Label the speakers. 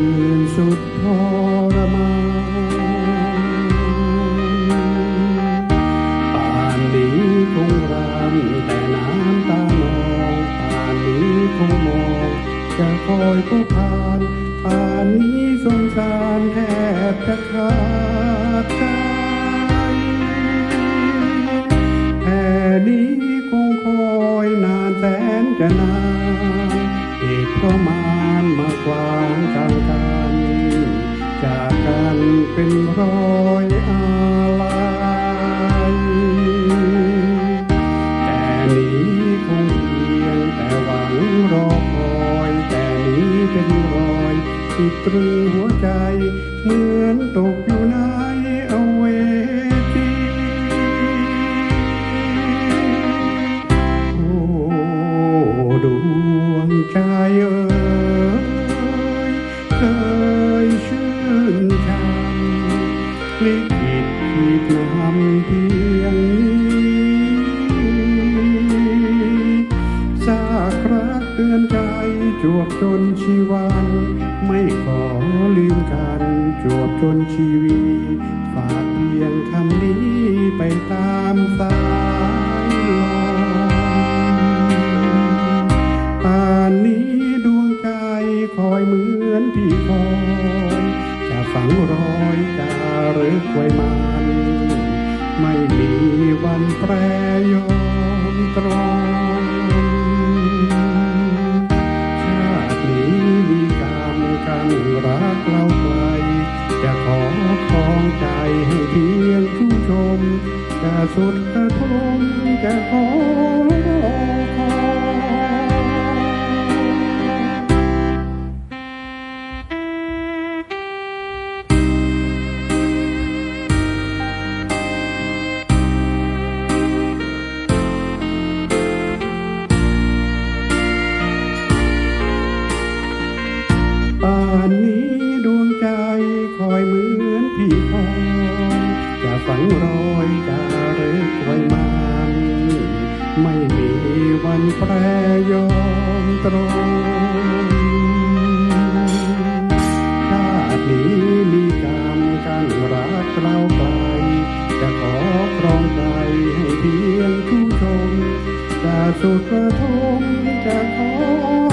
Speaker 1: คืนสุป่านนี้คงรำแต่น้ำตางป่านนี้คงมองจะคอยผู้ผ่านป่านนี้สงสารแทบจะขาดใจแค่นี้คงคอยนาแสนจะนานอีกเา เป็นรอยอาลัยแต่นี้คงเพียงแต่หวังรอคอยแต่นี้เป็นรอยที่ตรึงหัวใจ เหมือนตกอยู่ในอเวจีโอ้ดวงใจ ลิขิตขีดนำเพียงนี้ซากรักเตือนใจจวบจนชีวันไม่ขอลืมกันจวบจนชีวีฝากเพียงคำนี้ไปตามสายลมป่านนี้ดวงใจคอยเหมือนพี่คอย ฝังรอยจารึกไว้มัน ไม่มีวันแปรยอมตรองชาตินี้มีกรรมกันรักเราไกลจะขอคองใจให้เพียงผู้ชม จะสุดกระทมจะขอรอ จะฝังรอยจารึกไว้มันไม่มีวันแปรยอมตรงชาตินี้มีกรรมกันรักเราไกลจะขอครองใจให้เพียงผู้ชมจะสุดกระทมจะขอ